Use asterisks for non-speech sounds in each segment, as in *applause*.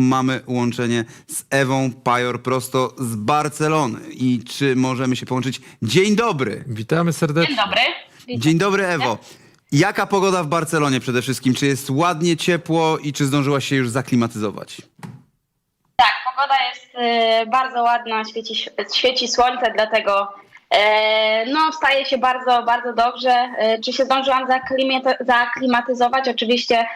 mamy łączenie z Ewą Pajor prosto z Barcelony. I czy możemy się połączyć? Dzień dobry. Witamy serdecznie. Dzień dobry. Witam. Dzień dobry, Ewo. Jaka pogoda w Barcelonie przede wszystkim? Czy jest ładnie, ciepło i czy zdążyłaś się już zaklimatyzować? Tak, pogoda jest e, bardzo ładna, świeci, świeci słońce, dlatego e, no, wstaje się bardzo, bardzo dobrze. E, czy się zdążyłam zaklimatyzować? Oczywiście,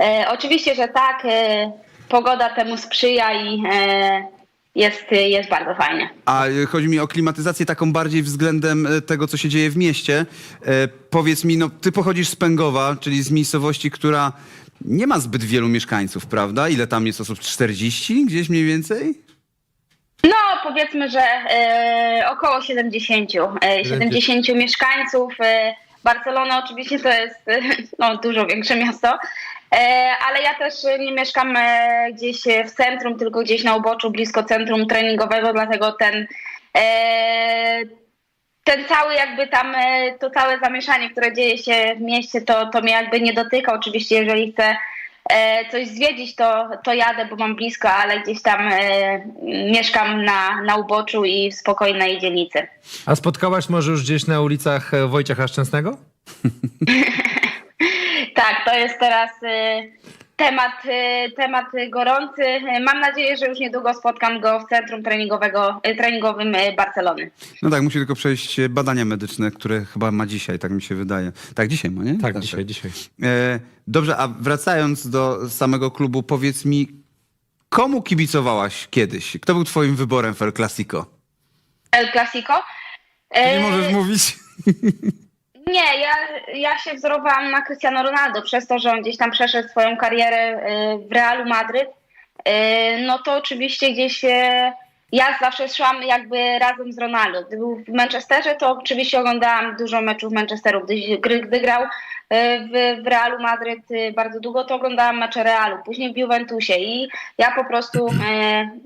e, oczywiście, że tak. E, pogoda temu sprzyja i e, jest, jest bardzo fajnie. A chodzi mi o klimatyzację taką bardziej względem e, tego, co się dzieje w mieście. E, powiedz mi, no ty pochodzisz z Pęgowa, czyli z miejscowości, która nie ma zbyt wielu mieszkańców, prawda? Ile tam jest osób? 40 gdzieś mniej więcej? No, powiedzmy, że e, około 70, e, 70 mieszkańców. E, Barcelona oczywiście to jest e, no, dużo większe miasto, ale ja też nie mieszkam e, gdzieś w centrum, tylko gdzieś na uboczu, blisko centrum treningowego, dlatego ten, e, ten cały jakby tam, e, to całe zamieszanie, które dzieje się w mieście, to, to mnie jakby nie dotyka. Oczywiście, jeżeli chcę e, coś zwiedzić, to, to jadę, bo mam blisko, ale gdzieś tam e, mieszkam na, na uboczu i w spokojnej dzielnicy. A spotkałaś może już gdzieś na ulicach e, Wojciecha Szczęsnego? *laughs* Tak, to jest teraz e, temat, e, temat gorący. E, Mam nadzieję, że już niedługo spotkam go w centrum treningowego, e, treningowym e, Barcelony. No tak, musi tylko przejść e, badania medyczne, które chyba ma dzisiaj, tak mi się wydaje. Tak, dzisiaj ma, nie? Tak, dzisiaj, dzisiaj. E, dobrze, a wracając do samego klubu, powiedz mi, komu kibicowałaś kiedyś? Kto był twoim wyborem w El Clasico? El Clasico. Nie E, możesz mówić. *laughs* Nie, ja, ja się wzorowałam na Cristiano Ronaldo przez to, że on gdzieś tam przeszedł swoją karierę y, w Realu Madryt. Y, No to oczywiście gdzieś y, ja zawsze szłam jakby razem z Ronaldo. Gdy był w Manchesterze, to oczywiście oglądałam dużo meczów Manchesteru. Gdy, gdy, grał w, w Realu Madryt bardzo długo, to oglądałam mecze Realu, później w Juventusie i ja po prostu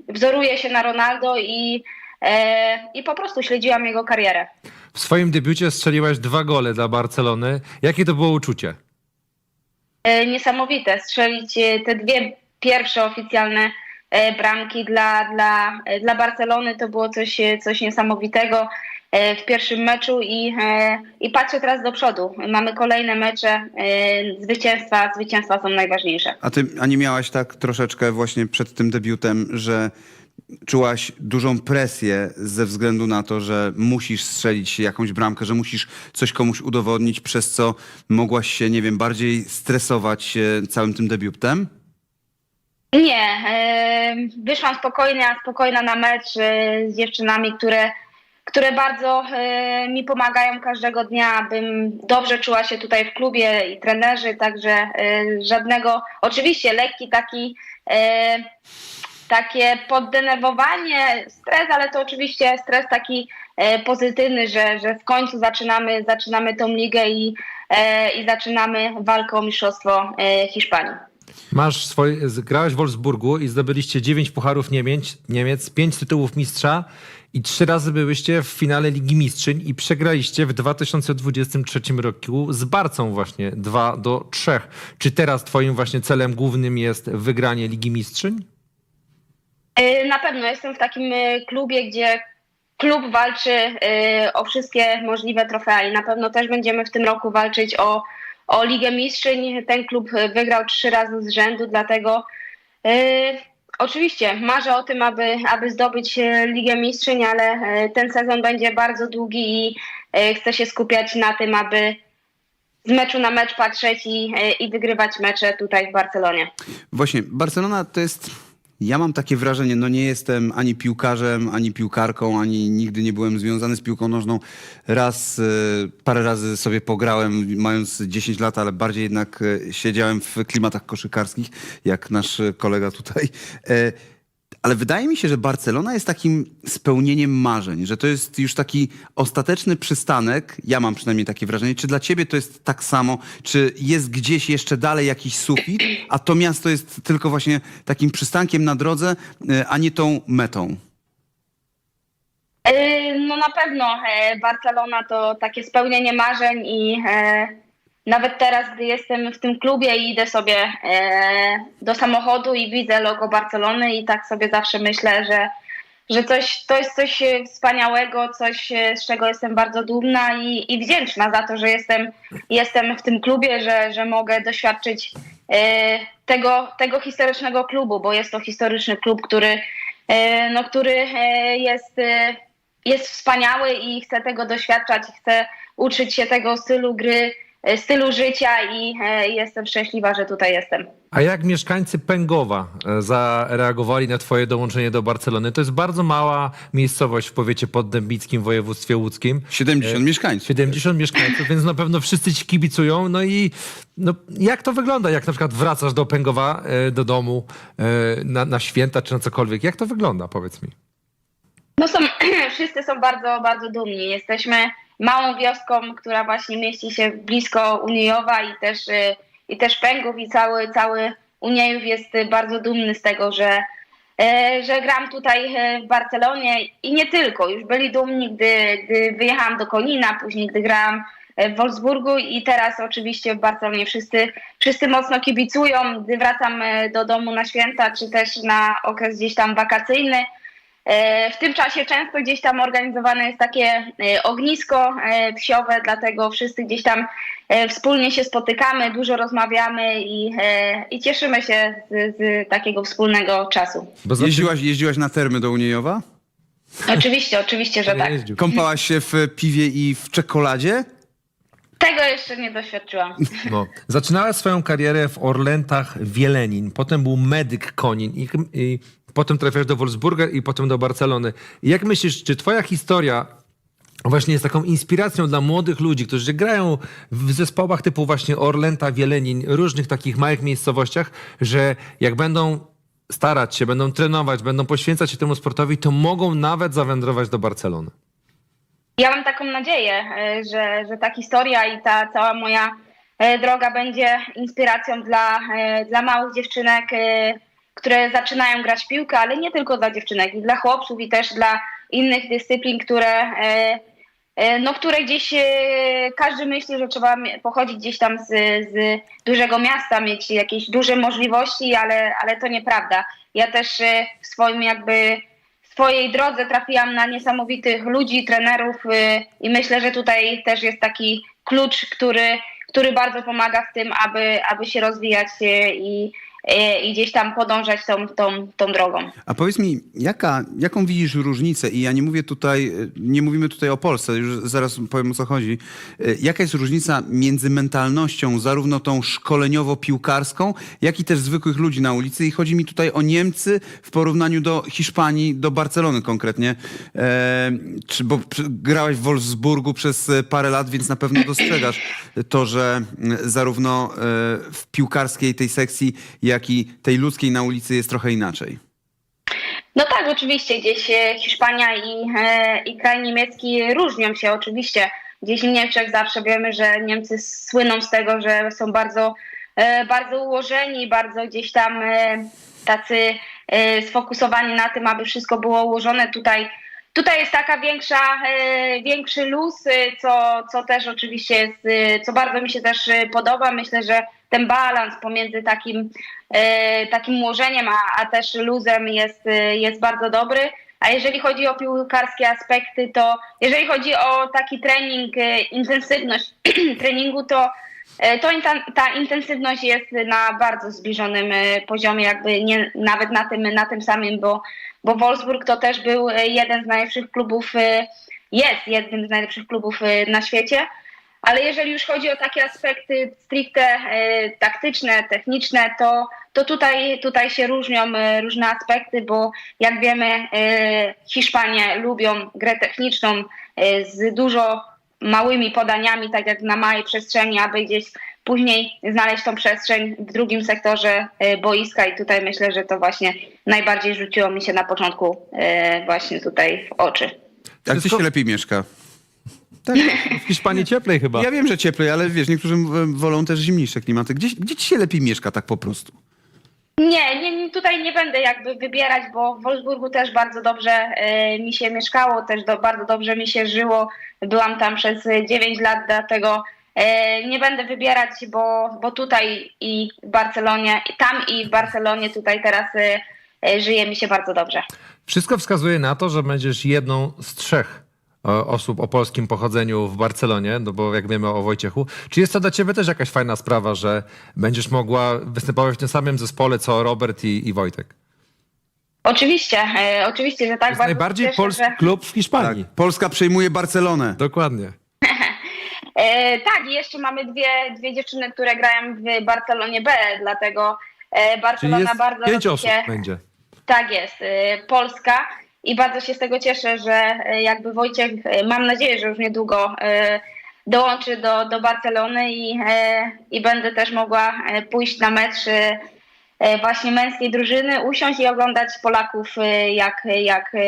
wzoruję się na Ronaldo i, i po prostu śledziłam jego karierę. W swoim debiucie strzeliłaś dwa gole dla Barcelony. Jakie to było uczucie? E, niesamowite. Strzelić e, te dwie pierwsze oficjalne e, bramki dla, dla, e, dla Barcelony to było coś, e, coś niesamowitego e, w pierwszym meczu i, e, i patrzę teraz do przodu. Mamy kolejne mecze, e, zwycięstwa, zwycięstwa są najważniejsze. A ty, a nie miałaś tak troszeczkę właśnie przed tym debiutem, że czułaś dużą presję ze względu na to, że musisz strzelić jakąś bramkę, że musisz coś komuś udowodnić, przez co mogłaś się, nie wiem, bardziej stresować e, całym tym debiutem? Nie, e, wyszłam spokojna, spokojna na mecz e, z dziewczynami, które, które bardzo mi pomagają każdego dnia, abym dobrze czuła się tutaj w klubie i trenerzy, także żadnego, oczywiście lekki taki, takie poddenerwowanie, stres, ale to oczywiście stres taki e, pozytywny, że, że w końcu zaczynamy, zaczynamy tą ligę i, e, i zaczynamy walkę o mistrzostwo e, Hiszpanii. Masz swoje, z- grałaś w Wolfsburgu i zdobyliście dziewięć pucharów Niemiec, Niemiec, pięć tytułów mistrza i trzy razy byłyście w finale Ligi Mistrzyń i przegraliście w 2023 roku z Barcą właśnie 2 do 3. Czy teraz twoim właśnie celem głównym jest wygranie Ligi Mistrzyń? Y, Na pewno jestem w takim y, klubie, gdzie klub walczy y, o wszystkie możliwe trofea i na pewno też będziemy w tym roku walczyć o, o Ligę Mistrzyń. Ten klub wygrał trzy razy z rzędu, dlatego oczywiście marzę o tym, aby, aby zdobyć Ligę Mistrzyń, ale ten sezon będzie bardzo długi i chcę się skupiać na tym, aby z meczu na mecz patrzeć i, i wygrywać mecze tutaj w Barcelonie. Właśnie, Barcelona to jest. Ja mam takie wrażenie, no nie jestem ani piłkarzem, ani piłkarką, ani nigdy nie byłem związany z piłką nożną. Raz, e, parę razy sobie pograłem, mając 10 lat, ale bardziej jednak e, siedziałem w klimatach koszykarskich, jak nasz e, kolega tutaj. E, Ale wydaje mi się, że Barcelona jest takim spełnieniem marzeń, że to jest już taki ostateczny przystanek. Ja mam przynajmniej takie wrażenie. Czy dla ciebie to jest tak samo? Czy jest gdzieś jeszcze dalej jakiś sufit, a to miasto jest tylko właśnie takim przystankiem na drodze, e, a nie tą metą? Yy, No na pewno e, Barcelona to takie spełnienie marzeń i, e, nawet teraz, gdy jestem w tym klubie i idę sobie e, do samochodu i widzę logo Barcelony i tak sobie zawsze myślę, że, że coś, to jest coś wspaniałego, coś e, z czego jestem bardzo dumna i, i wdzięczna za to, że jestem, jestem w tym klubie, że, że mogę doświadczyć e, tego, tego historycznego klubu, bo jest to historyczny klub, który, no, który jest, jest wspaniały i chcę tego doświadczać, chcę uczyć się tego stylu gry, stylu życia i e, jestem szczęśliwa, że tutaj jestem. A jak mieszkańcy Pęgowa e, zareagowali na twoje dołączenie do Barcelony? To jest bardzo mała miejscowość w powiecie poddębickim w województwie łódzkim. 70 mieszkańców. 70 mieszkańców, więc na pewno wszyscy ci kibicują. No i no, jak to wygląda, jak na przykład wracasz do Pęgowa, e, do domu e, na, na święta czy na cokolwiek? Jak to wygląda, powiedz mi? No są, *clears throat* wszyscy są bardzo, bardzo dumni. Jesteśmy małą wioską, która właśnie mieści się blisko Uniejowa i też, y, i też Pęgów i cały, cały Uniejów jest y, bardzo dumny z tego, że, e, że gram tutaj e, w Barcelonie i nie tylko. Już byli dumni, gdy, gdy wyjechałam do Konina, później gdy grałam w Wolfsburgu i teraz oczywiście w Barcelonie wszyscy, wszyscy mocno kibicują, gdy wracam do domu na święta, czy też na okres gdzieś tam wakacyjny. E, W tym czasie często gdzieś tam organizowane jest takie e, ognisko e, wsiowe, dlatego wszyscy gdzieś tam e, wspólnie się spotykamy, dużo rozmawiamy i, e, i cieszymy się z, z takiego wspólnego czasu. Jeździłaś, jeździłaś na termy do Uniejowa? Oczywiście, oczywiście, że tak. jeździł. Kąpałaś się w piwie i w czekoladzie? Tego jeszcze nie doświadczyłam. No. Zaczynała swoją karierę w Orlentach Wielenin, potem był medyk Konin i, i potem trafiasz do Wolfsburga i potem do Barcelony. Jak myślisz, czy twoja historia właśnie jest taką inspiracją dla młodych ludzi, którzy grają w zespołach typu właśnie Orlęta, Wielenin, różnych takich małych miejscowościach, że jak będą starać się, będą trenować, będą poświęcać się temu sportowi, to mogą nawet zawędrować do Barcelony. Ja mam taką nadzieję, e, że, że ta historia i ta cała moja e, droga będzie inspiracją dla, e, dla małych dziewczynek, które zaczynają grać piłkę, ale nie tylko dla dziewczynek, i dla chłopców, i też dla innych dyscyplin, które, e, e, no, które gdzieś e, każdy myśli, że trzeba pochodzić gdzieś tam z, z dużego miasta, mieć jakieś duże możliwości, ale, ale to nieprawda. Ja też w swoim jakby swojej drodze trafiłam na niesamowitych ludzi, trenerów i myślę, że tutaj też jest taki klucz, który, który bardzo pomaga w tym, aby, aby się rozwijać i, i gdzieś tam podążać tą, tą, tą drogą. A powiedz mi, jaka, jaką widzisz różnicę? I ja nie mówię tutaj, nie mówimy tutaj o Polsce, już zaraz powiem o co chodzi. Y, Jaka jest różnica między mentalnością, zarówno tą szkoleniowo-piłkarską, jak i też zwykłych ludzi na ulicy? I chodzi mi tutaj o Niemcy w porównaniu do Hiszpanii, do Barcelony konkretnie. E, czy, bo grałeś w Wolfsburgu przez e, parę lat, więc na pewno dostrzegasz to, że zarówno e, w piłkarskiej tej sekcji, jak i tej ludzkiej na ulicy jest trochę inaczej. No tak, oczywiście gdzieś e, Hiszpania i, e, i kraj niemiecki różnią się oczywiście. Gdzieś w Niemczech zawsze wiemy, że Niemcy słyną z tego, że są bardzo, e, bardzo ułożeni, bardzo gdzieś tam tacy sfokusowani na tym, aby wszystko było ułożone. Tutaj, tutaj jest taka większa, e, większy luz, e, co, co też oczywiście jest, e, co bardzo mi się też podoba. Myślę, że ten balans pomiędzy takim, takim ułożeniem, a, a też luzem jest, jest bardzo dobry. A jeżeli chodzi o piłkarskie aspekty, to jeżeli chodzi o taki trening, intensywność *clears throat* treningu, to, to inta, ta intensywność jest na bardzo zbliżonym poziomie, jakby nie, nawet na tym, na tym samym, bo, bo Wolfsburg to też był e, jeden z najlepszych klubów, e, jest jednym z najlepszych klubów e, na świecie. Ale jeżeli już chodzi o takie aspekty stricte taktyczne, techniczne, to, to tutaj, tutaj się różnią różne aspekty, bo jak wiemy, Hiszpanie lubią grę techniczną z dużo małymi podaniami, tak jak na małej przestrzeni, aby gdzieś później znaleźć tą przestrzeń w drugim sektorze e, boiska i tutaj myślę, że to właśnie najbardziej rzuciło mi się na początku e, właśnie tutaj w oczy. Jak ci Wszystko- się lepiej mieszka? Tak, *laughs* w Hiszpanii cieplej chyba. Ja wiem, że cieplej, ale wiesz, niektórzy wolą też zimniejsze klimaty. Gdzie, gdzie ci się lepiej mieszka tak po prostu? Nie, nie, tutaj nie będę jakby wybierać, bo w Wolfsburgu też bardzo dobrze e, mi się mieszkało, też do, bardzo dobrze mi się żyło. Byłam tam przez 9 lat, dlatego nie będę wybierać, bo, bo tutaj i w Barcelonie, tam i w Barcelonie tutaj teraz e, e, żyje mi się bardzo dobrze. Wszystko wskazuje na to, że będziesz jedną z trzech e, osób o polskim pochodzeniu w Barcelonie, no bo jak wiemy o Wojciechu. Czy jest to dla ciebie też jakaś fajna sprawa, że będziesz mogła występować w tym samym zespole co Robert i, i Wojtek? Oczywiście, e, oczywiście, że tak. To jest najbardziej cieszę, polski że- klub w Tak, Hiszpanii. Polska przejmuje Barcelonę. Dokładnie. E, tak, i jeszcze mamy dwie, dwie dziewczyny, które grają w Barcelonie B, dlatego e, Czyli Barcelona jest bardzo pięć osób się, będzie. Tak jest, e, Polska i bardzo się z tego cieszę, że e, jakby Wojciech, e, mam nadzieję, że już niedługo e, dołączy do, do Barcelony i, e, i będę też mogła e, pójść na mecz e, e, właśnie męskiej drużyny, usiąść i oglądać Polaków, e, jak, jak e,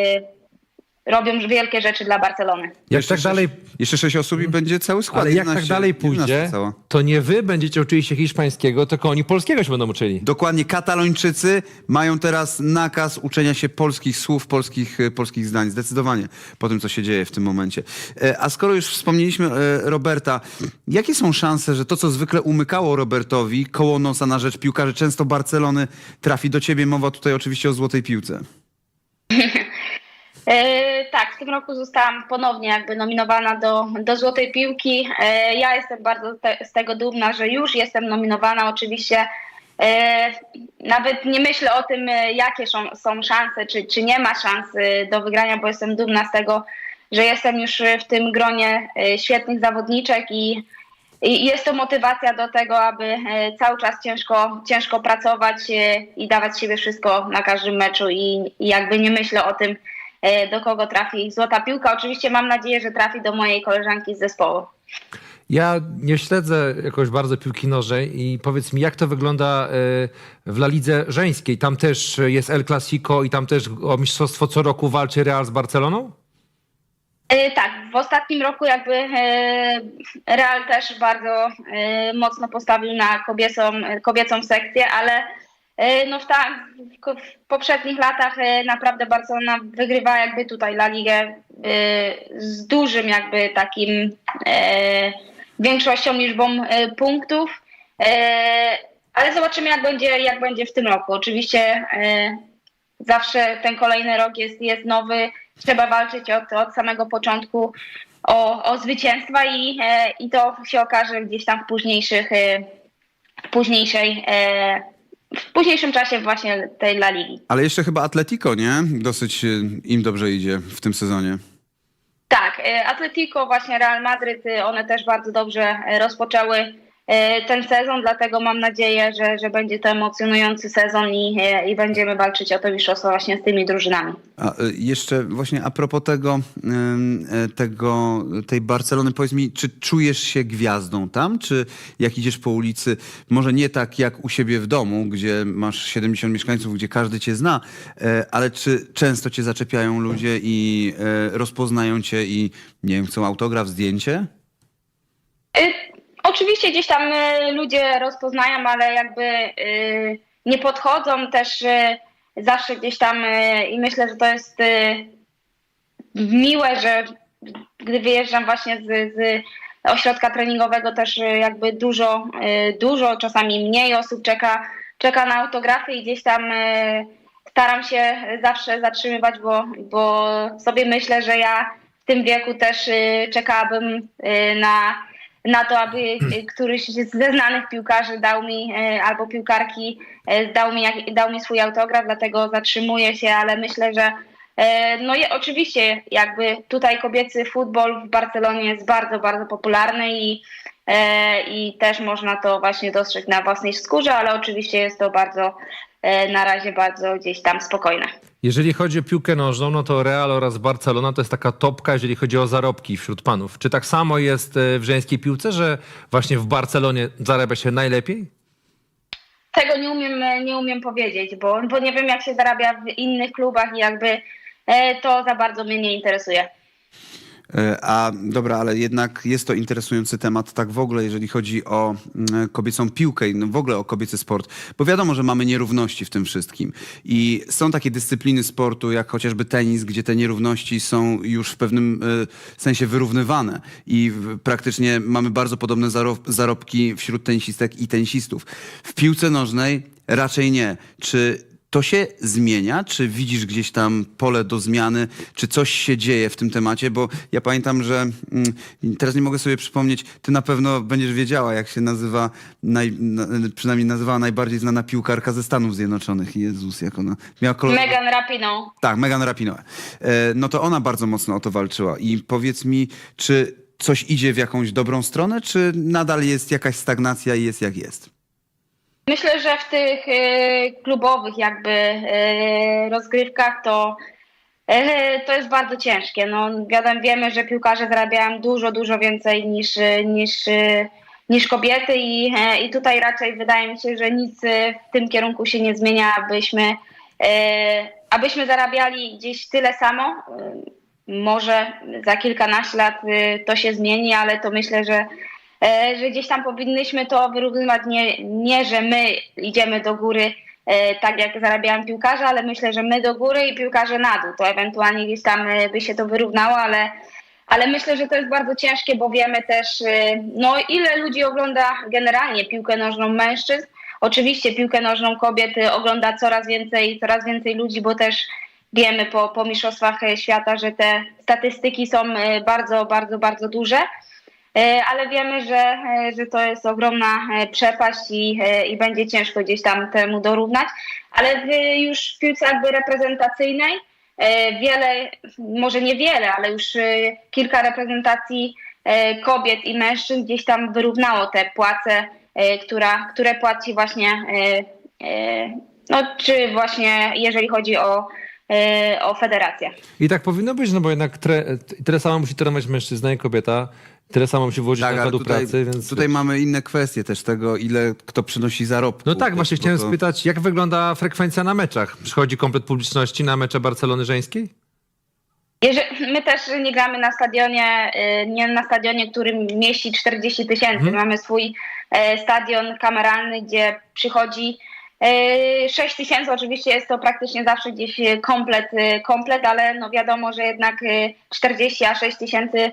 robią wielkie rzeczy dla Barcelony. Jak Jeszcze tak sześć- dalej Jeszcze sześć osób i będzie cały skład. Ale jak tak 11 dalej 11 pójdzie, cała. to nie wy będziecie uczyli się hiszpańskiego, tylko oni polskiego się będą uczyli. Dokładnie, katalończycy mają teraz nakaz uczenia się polskich słów, polskich, e, polskich zdań. Zdecydowanie po tym, co się dzieje w tym momencie. E, A skoro już wspomnieliśmy e, Roberta, jakie są szanse, że to, co zwykle umykało Robertowi koło nosa na rzecz piłkarzy, często Barcelony, trafi do ciebie? Mowa tutaj oczywiście o złotej piłce. *laughs* E, tak, w tym roku zostałam ponownie jakby nominowana do, do Złotej Piłki. E, ja jestem bardzo te, z tego dumna, że już jestem nominowana. Oczywiście e, nawet nie myślę o tym, e, jakie są, są szanse, czy, czy nie ma szans e, do wygrania, bo jestem dumna z tego, że jestem już w tym gronie e, świetnych zawodniczek i, i jest to motywacja do tego, aby cały czas ciężko, ciężko pracować i dawać siebie wszystko na każdym meczu i, i jakby nie myślę o tym, do kogo trafi złota piłka. Oczywiście mam nadzieję, że trafi do mojej koleżanki z zespołu. Ja nie śledzę jakoś bardzo piłki nożnej i powiedz mi, jak to wygląda e, w La Lidze żeńskiej? Tam też jest El Clasico i tam też o mistrzostwo co roku walczy Real z Barceloną? E, Tak, w ostatnim roku jakby e, Real też bardzo e, mocno postawił na kobiecą, kobiecą sekcję, ale e, no w, ta, w poprzednich latach e, naprawdę Barcelona wygrywała jakby tutaj La Ligę e, z dużym jakby takim e, większością liczbą e, punktów. E, Ale zobaczymy jak będzie, jak będzie w tym roku. Oczywiście e, zawsze ten kolejny rok jest, jest nowy. Trzeba walczyć od, od samego początku o, o zwycięstwa i, e, i to się okaże gdzieś tam w późniejszych, e, w późniejszej, e, w późniejszym czasie właśnie tej La Ligi. Ale jeszcze chyba Atletico, nie? Dosyć e, im dobrze idzie w tym sezonie. Tak, e, Atletico, właśnie Real Madryt, e, one też bardzo dobrze rozpoczęły ten sezon, dlatego mam nadzieję, że, że będzie to emocjonujący sezon i, e, i będziemy walczyć o to mistrzostwo właśnie z tymi drużynami. A, y, jeszcze właśnie a propos tego, e, tego, tej Barcelony, powiedz mi, czy czujesz się gwiazdą tam, czy jak idziesz po ulicy, może nie tak jak u siebie w domu, gdzie masz 70 mieszkańców, gdzie każdy cię zna, e, ale czy często cię zaczepiają ludzie i e, rozpoznają cię i nie wiem, chcą autograf, zdjęcie? Y, Oczywiście gdzieś tam y, ludzie rozpoznają, ale jakby y, nie podchodzą też y, zawsze gdzieś tam i myślę, że to jest miłe, że gdy wyjeżdżam właśnie z, z ośrodka treningowego też jakby dużo, dużo, czasami mniej osób czeka, czeka na autografy i gdzieś tam staram się zawsze zatrzymywać, bo, bo sobie myślę, że ja w tym wieku też czekałabym na, na to, aby y, któryś ze znanych piłkarzy dał mi, y, albo piłkarki y, dał mi, dał mi swój autograf, dlatego zatrzymuję się, ale myślę, że e, no i oczywiście jakby tutaj kobiecy futbol w Barcelonie jest bardzo, bardzo popularny i, e, i też można to właśnie dostrzec na własnej skórze, ale oczywiście jest to bardzo e, na razie bardzo gdzieś tam spokojne. Jeżeli chodzi o piłkę nożną, no to Real oraz Barcelona to jest taka topka, jeżeli chodzi o zarobki wśród panów. Czy tak samo jest e, w żeńskiej piłce, że właśnie w Barcelonie zarabia się najlepiej? Tego nie umiem, nie umiem powiedzieć, bo, bo nie wiem jak się zarabia w innych klubach i jakby e, to za bardzo mnie nie interesuje. E, A dobra, ale jednak jest to interesujący temat tak w ogóle, jeżeli chodzi o mm, kobiecą piłkę i no w ogóle o kobiecy sport, bo wiadomo, że mamy nierówności w tym wszystkim i są takie dyscypliny sportu, jak chociażby tenis, gdzie te nierówności są już w pewnym e, sensie wyrównywane i praktycznie mamy bardzo podobne zaro- zarobki wśród tenisistek i tenisistów. W piłce nożnej raczej nie. Czy to się zmienia? Czy widzisz gdzieś tam pole do zmiany? Czy coś się dzieje w tym temacie? Bo ja pamiętam, że mm, teraz nie mogę sobie przypomnieć, ty na pewno będziesz wiedziała, jak się nazywa, naj, na, przynajmniej nazywała najbardziej znana piłkarka ze Stanów Zjednoczonych. Jezus, jak ona miała kolor... Megan Rapinoe. Tak, Megan Rapinoe. E, No to ona bardzo mocno o to walczyła. I powiedz mi, czy coś idzie w jakąś dobrą stronę, czy nadal jest jakaś stagnacja i jest jak jest? Myślę, że w tych e, klubowych jakby e, rozgrywkach to e, to jest bardzo ciężkie. No, wiadomo, wiemy, że piłkarze zarabiają dużo, dużo więcej niż, niż, niż kobiety i, i tutaj raczej wydaje mi się, że nic w tym kierunku się nie zmienia, abyśmy, abyśmy zarabiali gdzieś tyle samo. Może za kilkanaście lat to się zmieni, ale to myślę, że że gdzieś tam powinnyśmy to wyrównywać. Nie, nie że my idziemy do góry e, tak jak zarabiają piłkarze, ale myślę, że my do góry i piłkarze na dół. To ewentualnie gdzieś tam e, by się to wyrównało, ale, ale myślę, że to jest bardzo ciężkie, bo wiemy też, e, no ile ludzi ogląda generalnie piłkę nożną mężczyzn. Oczywiście piłkę nożną kobiet e, ogląda coraz więcej, coraz więcej ludzi, bo też wiemy po, po mistrzostwach e, świata, że te statystyki są e, bardzo, bardzo, bardzo duże. E, ale wiemy, że, e, że to jest ogromna e, przepaść i, i będzie ciężko gdzieś tam temu dorównać. Ale w, już w piłce jakby reprezentacyjnej wiele, może nie wiele, ale już kilka reprezentacji kobiet i mężczyzn gdzieś tam wyrównało te płace, która, które płaci właśnie, no czy właśnie jeżeli chodzi o, o federację. I tak powinno być, no bo jednak tre, tyle samo musi trenować mężczyzna i kobieta, tyle samo musi włożyć Tak, tutaj, pracy, więc... tutaj mamy inne kwestie też tego, ile kto przynosi zarobku. No tak, właśnie chciałem to- spytać, jak wygląda frekwencja na meczach? Przychodzi komplet publiczności na mecze Barcelony żeńskiej? My też nie gramy na stadionie, y, nie na stadionie, który mieści 40 tysięcy. Mhm. Mamy swój e, stadion kameralny, gdzie przychodzi e, 6 tysięcy. Oczywiście jest to praktycznie zawsze gdzieś komplet, komplet, ale no wiadomo, że jednak e, 40 a 6 tysięcy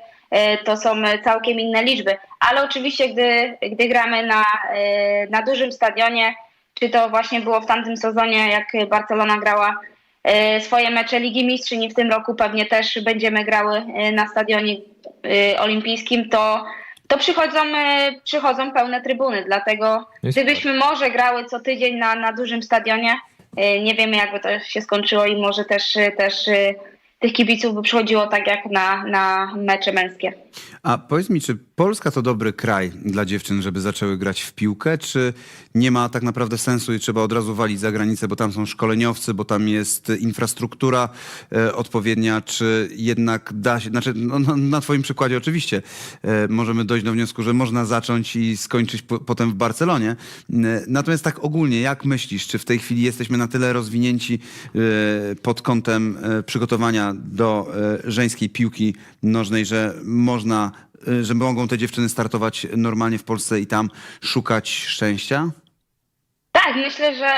to są całkiem inne liczby. Ale oczywiście, gdy, gdy gramy na, e, na dużym stadionie, czy to właśnie było w tamtym sezonie, jak Barcelona grała e, swoje mecze Ligi Mistrzyń i w tym roku pewnie też będziemy grały e, na stadionie e, olimpijskim, to, to przychodzą, e, przychodzą pełne trybuny. Dlatego gdybyśmy może grały co tydzień na, na dużym stadionie, e, nie wiemy jakby to się skończyło i może też, e, też e, tych kibiców by przychodziło tak jak na, na mecze męskie. A powiedz mi, czy Polska to dobry kraj dla dziewczyn, żeby zaczęły grać w piłkę, czy nie ma tak naprawdę sensu i trzeba od razu walić za granicę, bo tam są szkoleniowcy, bo tam jest infrastruktura e, odpowiednia, czy jednak da się, znaczy no, no, na twoim przykładzie oczywiście e, możemy dojść do wniosku, że można zacząć i skończyć po, potem w Barcelonie. E, natomiast tak ogólnie, jak myślisz, czy w tej chwili jesteśmy na tyle rozwinięci e, pod kątem e, przygotowania do e, żeńskiej piłki nożnej, że można, że mogą te dziewczyny startować normalnie w Polsce i tam szukać szczęścia? Tak, myślę, że,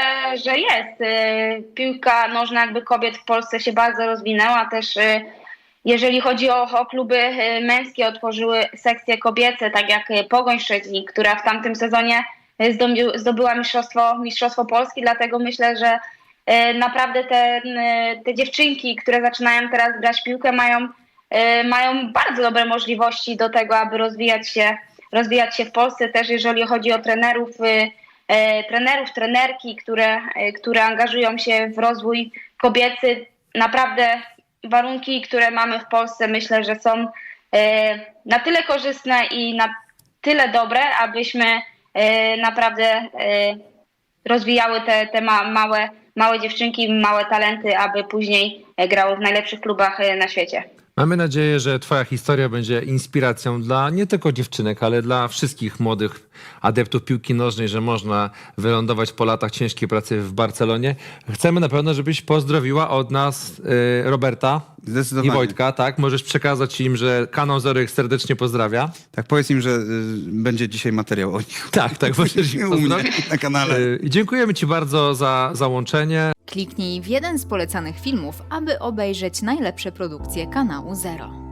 że jest. Y, Piłka nożna jakby kobiet w Polsce się bardzo rozwinęła. Też y, jeżeli chodzi o, o kluby y, męskie, otworzyły sekcje kobiece, tak jak y, Pogoń Szczecin, która w tamtym sezonie y, zdobyła mistrzostwo, mistrzostwo Polski. Dlatego myślę, że y, naprawdę te, y, te dziewczynki, które zaczynają teraz grać piłkę, mają, y, mają bardzo dobre możliwości do tego, aby rozwijać się, rozwijać się w Polsce. Też jeżeli chodzi o trenerów, y, e, trenerów, trenerki, które, e, które angażują się w rozwój kobiecy. Naprawdę warunki, które mamy w Polsce, myślę, że są e, na tyle korzystne i na tyle dobre, abyśmy e, naprawdę e, rozwijały te, te ma, małe, małe dziewczynki, małe talenty, aby później e, grały w najlepszych klubach e, na świecie. Mamy nadzieję, że Twoja historia będzie inspiracją dla nie tylko dziewczynek, ale dla wszystkich młodych adeptów piłki nożnej, że można wylądować po latach ciężkiej pracy w Barcelonie. Chcemy na pewno, żebyś pozdrowiła od nas y, Roberta i Zdecydowanie. Wojtka, tak? Możesz przekazać im, że kanał Zorek serdecznie pozdrawia. Tak, powiedz im, że y, będzie dzisiaj materiał o nich. Tak, tak, możesz im *laughs* U mnie pozdrowić. na kanale. Y, Dziękujemy Ci bardzo za załączenie. Kliknij w jeden z polecanych filmów, aby obejrzeć najlepsze produkcje kanału Zero.